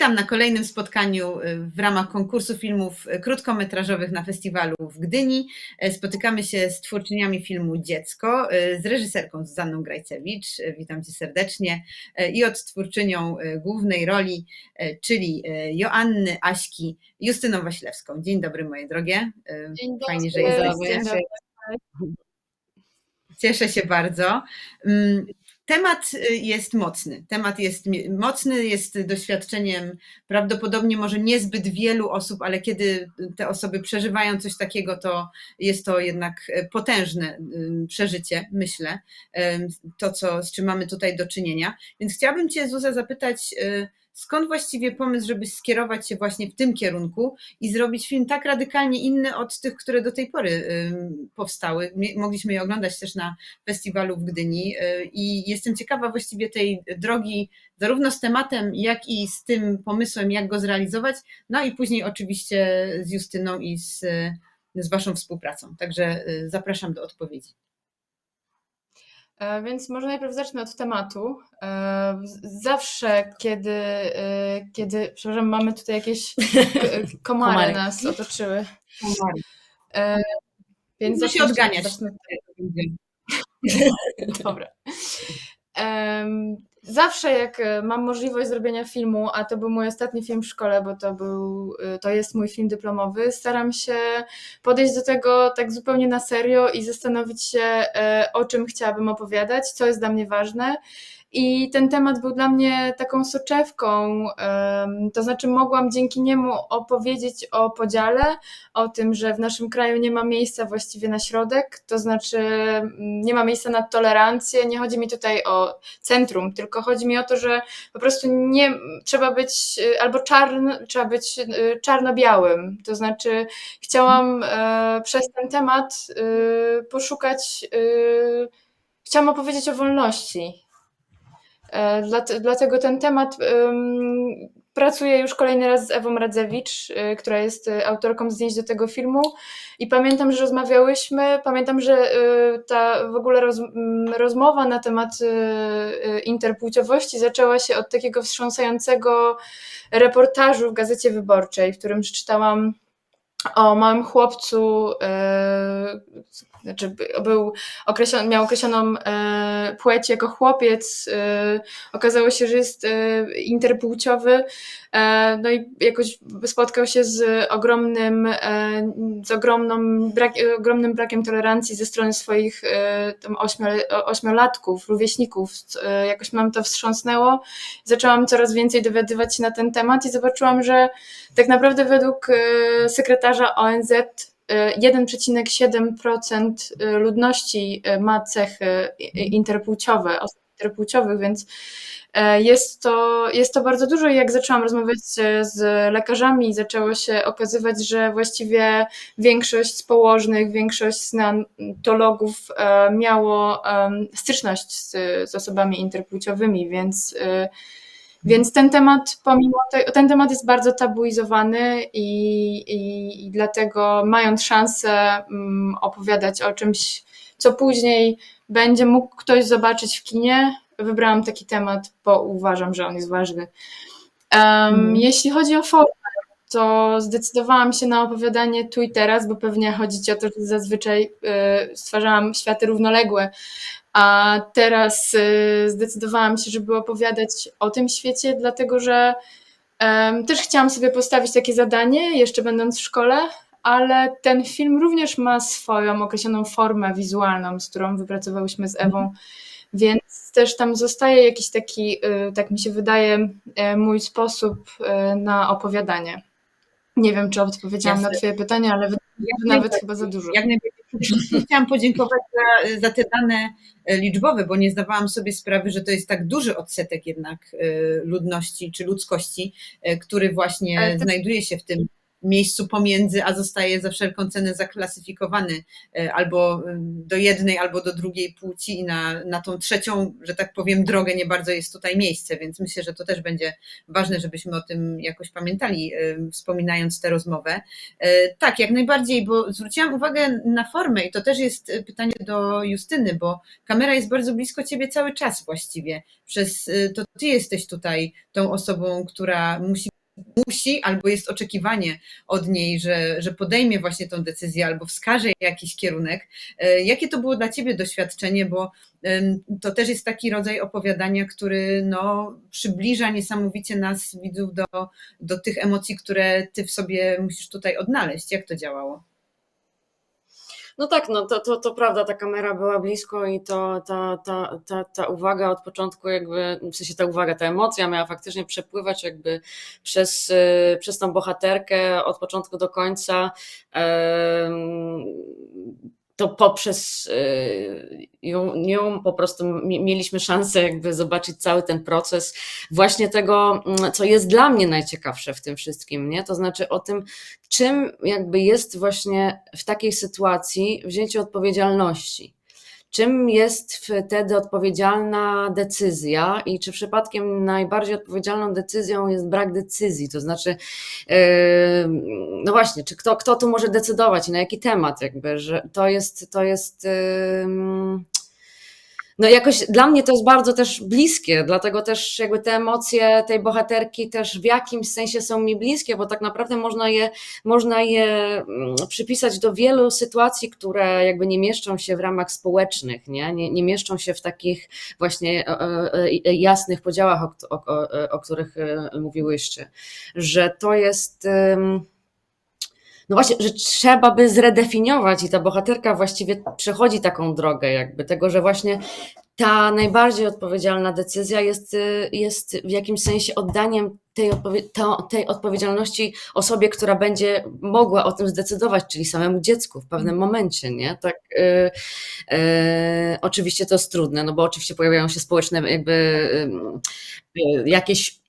Witam na kolejnym spotkaniu y, w ramach konkursu filmów krótkometrażowych na festiwalu w Gdyni. E, Spotykamy się z twórczyniami filmu Dziecko, y, z reżyserką Zuzanną Grajcewicz. Witam Cię serdecznie. I odtwórczynią y, głównej roli, czyli Joanny Aśki, Justyną Waślewską. Dzień dobry moje drogie. Dzień Fajnie, że dobry. jesteście. Dobry. Cieszę się bardzo. Temat y, jest mocny. Temat jest mocny, jest doświadczeniem prawdopodobnie może niezbyt wielu osób, ale kiedy te osoby przeżywają coś takiego, to jest to jednak e, potężne y, przeżycie, myślę, to, co, z czym mamy tutaj do czynienia. Więc chciałabym Cię, Zuza, zapytać, y, skąd właściwie pomysł, żeby skierować się właśnie w tym kierunku i zrobić film tak radykalnie inny od tych, które do tej pory powstały. Mogliśmy je oglądać też na festiwalu w Gdyni y, i jestem ciekawa właściwie tej drogi zarówno z tematem, jak i z tym pomysłem, jak go zrealizować, no i później oczywiście z Justyną i z, z Waszą współpracą. Także y, zapraszam do odpowiedzi. E, Więc może najpierw zacznę od tematu. E, Zawsze, kiedy, e, kiedy przepraszam, mamy tutaj jakieś komary Komary. nas otoczyły. E, Więc No się odganiać. zacznę- Dobra. Zawsze jak e, mam możliwość zrobienia filmu, a to był mój ostatni film w szkole, bo to był, e, to jest mój film dyplomowy, staram się podejść do tego tak zupełnie na serio i zastanowić się, e, o czym chciałabym opowiadać, co jest dla mnie ważne. I ten temat był dla mnie taką soczewką, to znaczy mogłam dzięki niemu opowiedzieć o podziale, o tym, że w naszym kraju nie ma miejsca właściwie na środek, to znaczy mm, nie ma miejsca na tolerancję. Nie chodzi mi tutaj o centrum, tylko chodzi mi o to, że po prostu nie trzeba być y, albo czarn, trzeba być y, czarno-białym. To znaczy chciałam e, przez ten temat poszukać, chciałam opowiedzieć o wolności. E, dlat- Dlatego ten temat pracuję już kolejny raz z Ewą Radzewicz, y, która jest y, autorką zdjęć do tego filmu. I pamiętam, że rozmawiałyśmy, pamiętam, że y, ta w ogóle roz, rozmowa na temat interpłciowości zaczęła się od takiego wstrząsającego reportażu w Gazecie Wyborczej, w którym przeczytałam o małym chłopcu, znaczy by- był określony, miał określoną e, płeć jako chłopiec, e, okazało się, że jest e, interpłciowy, e, no i jakoś spotkał się z ogromnym, e, z ogromną brak, ogromnym brakiem tolerancji ze strony swoich e, tam ośmiol- ośmiolatków, rówieśników, e, jakoś mam to wstrząsnęło, zaczęłam coraz więcej dowiadywać się na ten temat i zobaczyłam, że tak naprawdę według e, sekretarza ONZ 1,7% e, ludności e, ma cechy e, interpłciowe, osób interpłciowych, więc e, jest to, jest to bardzo dużo. I jak zaczęłam rozmawiać e, z lekarzami, zaczęło się okazywać, że właściwie większość z położnych, większość z neonatologów e, miało styczność z, z osobami interpłciowymi, więc więc ten temat, pomimo te, ten temat jest bardzo tabuizowany i, i, i dlatego mając szansę mm, opowiadać o czymś, co później będzie mógł ktoś zobaczyć w kinie, wybrałam taki temat, bo uważam, że on jest ważny. Um, Jeśli chodzi o to zdecydowałam się na opowiadanie tu i teraz, bo pewnie chodzi ci o to, że zazwyczaj y, stwarzałam światy równoległe, a teraz y, zdecydowałam się, żeby opowiadać o tym świecie, dlatego że też chciałam sobie postawić takie zadanie, jeszcze będąc w szkole, ale ten film również ma swoją określoną formę wizualną, z którą wypracowałyśmy z Ewą, więc też tam zostaje jakiś taki, y, tak mi się wydaje, mój sposób na opowiadanie. Nie wiem, czy odpowiedziałam na Jasne. Twoje pytanie, ale nawet chyba za dużo. Jak najbardziej. Chciałam podziękować za, za te dane e, liczbowe, bo nie zdawałam sobie sprawy, że to jest tak duży odsetek jednak e, ludności czy ludzkości, e, który właśnie znajduje się w tym miejscu pomiędzy, a zostaje za wszelką cenę zaklasyfikowany e, albo ym, do jednej, albo do drugiej płci i na, na tą trzecią, że tak powiem, drogę nie bardzo jest tutaj miejsce, więc myślę, że to też będzie ważne, żebyśmy o tym jakoś pamiętali, ym, wspominając tę rozmowę. E, Tak, jak najbardziej, bo zwróciłam uwagę na formę i to też jest e, pytanie do Justyny, bo kamera jest bardzo blisko ciebie cały czas właściwie. Przez e, to ty jesteś tutaj tą osobą, która musi musi, albo jest oczekiwanie od niej, że, że podejmie właśnie tą decyzję, albo wskaże jakiś kierunek. E, Jakie to było dla Ciebie doświadczenie, bo to też jest taki rodzaj opowiadania, który no, przybliża niesamowicie nas, widzów, do, do tych emocji, które Ty w sobie musisz tutaj odnaleźć. Jak to działało? No tak, no to, to, to prawda, ta kamera była blisko i to, ta, ta, ta, ta uwaga od początku jakby, w sensie ta uwaga, ta emocja miała faktycznie przepływać jakby przez, y, przez tą bohaterkę od początku do końca. To poprzez y, ją, ją po prostu mi- mieliśmy szansę jakby zobaczyć cały ten proces właśnie tego, mm, co jest dla mnie najciekawsze w tym wszystkim, nie? To znaczy o tym, czym jakby jest właśnie w takiej sytuacji wzięcie odpowiedzialności. Czym jest wtedy odpowiedzialna decyzja i czy przypadkiem najbardziej odpowiedzialną decyzją jest brak decyzji? To znaczy, yy, no właśnie, czy kto, kto tu może decydować i na jaki temat jakby, że to jest, to jest yy, no jakoś dla mnie to jest bardzo też bliskie, dlatego też jakby te emocje tej bohaterki też w jakimś sensie są mi bliskie, bo tak naprawdę można je, można je mm, przypisać do wielu sytuacji, które jakby nie mieszczą się w ramach społecznych, nie, nie, nie mieszczą się w takich właśnie e, e, e, jasnych podziałach, o, o, o, których mówiłyście, że to jest... em, no właśnie, że trzeba by zredefiniować i ta bohaterka właściwie przechodzi taką drogę jakby tego, że właśnie ta najbardziej odpowiedzialna decyzja jest, y, jest w jakimś sensie oddaniem tej, odpowie- to, tej odpowiedzialności osobie, która będzie mogła o tym zdecydować, czyli samemu dziecku w pewnym momencie, nie? Tak, y, y, oczywiście to jest trudne, no bo oczywiście pojawiają się społeczne jakby y, y, jakieś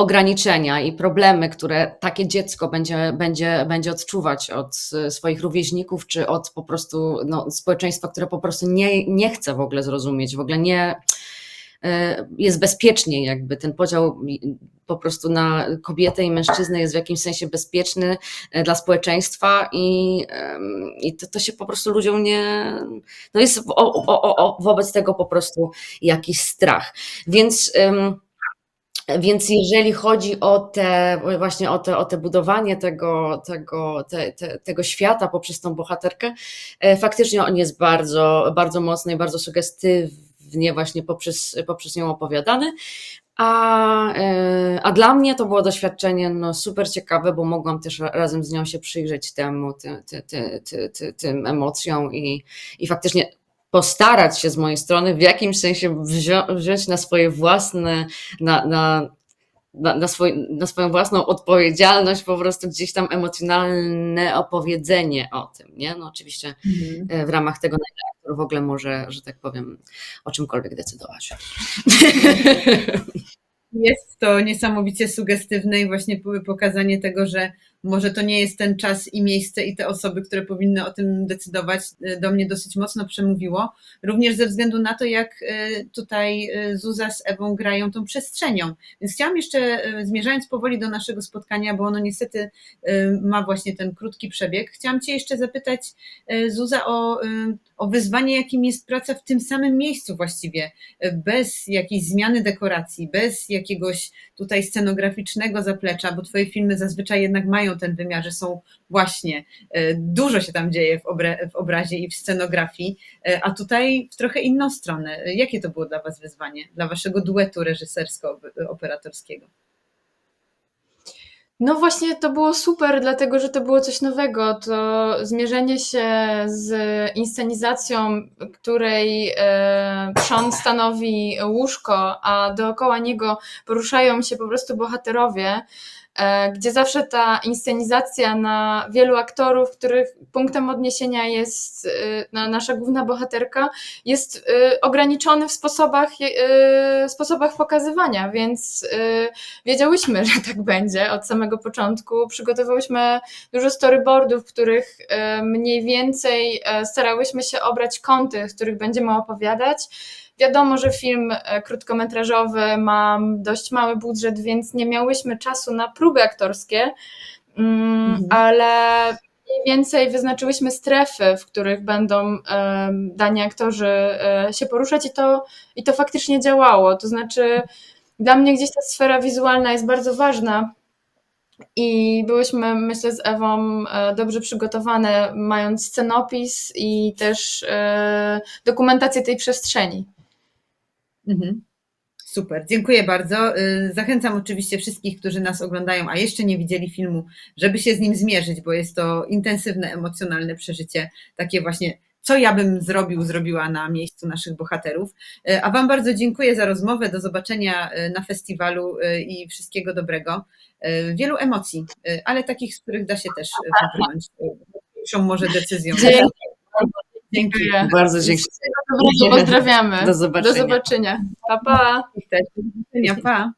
ograniczenia i problemy, które takie dziecko będzie, będzie, będzie odczuwać od e, swoich rówieśników, czy od po prostu no, społeczeństwa, które po prostu nie, nie chce w ogóle zrozumieć, w ogóle nie e, jest bezpiecznie, jakby ten podział po prostu na kobietę i mężczyznę jest w jakimś sensie bezpieczny e, dla społeczeństwa i, i to, to się po prostu ludziom nie, no jest o, o, o, wobec tego po prostu jakiś strach. Więc więc jeżeli chodzi o te, właśnie o te, o te budowanie tego, tego, te, te, tego świata poprzez tą bohaterkę, e, faktycznie on jest bardzo, bardzo mocny i bardzo sugestywnie właśnie poprzez, poprzez nią opowiadany. A, e, a dla mnie to było doświadczenie no, super ciekawe, bo mogłam też ra- razem z nią się przyjrzeć temu, ty, ty, ty, ty, ty, tym emocjom i, i faktycznie postarać się z mojej strony w jakimś sensie wzią, wziąć na swoje własne, na, na, na, na, swój, na swoją własną odpowiedzialność, po prostu gdzieś tam emocjonalne opowiedzenie o tym, nie? No oczywiście e, w ramach tego, na ile aktor w ogóle może, że tak powiem, o czymkolwiek decydować. Jest to niesamowicie sugestywne i właśnie pokazanie tego, że może to nie jest ten czas i miejsce i te osoby, które powinny o tym decydować, y, do mnie dosyć mocno przemówiło. Również ze względu na to, jak y, tutaj y, Zuza z Ewą grają tą przestrzenią. Więc chciałam jeszcze, zmierzając powoli do naszego spotkania, bo ono niestety ma właśnie ten krótki przebieg, chciałam Cię jeszcze zapytać, Zuza, o, o wyzwanie, jakim jest praca w tym samym miejscu właściwie, y, bez jakiejś zmiany dekoracji, bez jakiegoś tutaj scenograficznego zaplecza, bo Twoje filmy zazwyczaj jednak mają ten wymiar, że są właśnie, y, dużo się tam dzieje w, obra- w obrazie i w scenografii, y, a tutaj w trochę inną stronę. Jakie to było dla Was wyzwanie, dla Waszego duetu reżysersko-operatorskiego? No właśnie to było super, dlatego że to było coś nowego. To zmierzenie się z inscenizacją, której e, trzon stanowi łóżko, a dookoła niego poruszają się po prostu bohaterowie. E, gdzie zawsze ta inscenizacja na wielu aktorów, których punktem odniesienia jest e, na, nasza główna bohaterka, jest e, ograniczony w sposobach, sposobach pokazywania, więc wiedziałyśmy, że tak będzie od samego początku. Przygotowałyśmy dużo storyboardów, w których mniej więcej starałyśmy się obrać kąty, z których będziemy opowiadać. Wiadomo, że film e, krótkometrażowy ma dość mały budżet, więc nie miałyśmy czasu na próby aktorskie, mm, Mhm. ale mniej więcej wyznaczyłyśmy strefy, w których będą dani aktorzy e, się poruszać i to, i to faktycznie działało. To znaczy, dla mnie gdzieś ta sfera wizualna jest bardzo ważna. I byłyśmy, myślę, z Ewą e, dobrze przygotowane, mając scenopis i też dokumentację tej przestrzeni. Mhm. Super, dziękuję bardzo. Y, Zachęcam oczywiście wszystkich, którzy nas oglądają, a jeszcze nie widzieli filmu, żeby się z nim zmierzyć, bo jest to intensywne, emocjonalne przeżycie, takie właśnie, co ja bym zrobił, zrobiła na miejscu naszych bohaterów. Y, A Wam bardzo dziękuję za rozmowę. Do zobaczenia y, na festiwalu i wszystkiego dobrego. Wielu emocji, ale takich, z których da się też wybrnąć. Większą może decyzją. Dzięki. Dziękuję. Bardzo dziękuję. Dobrego, pozdrawiamy. Do zobaczenia. Do zobaczenia. Pa, pa. Do zobaczenia. Pa.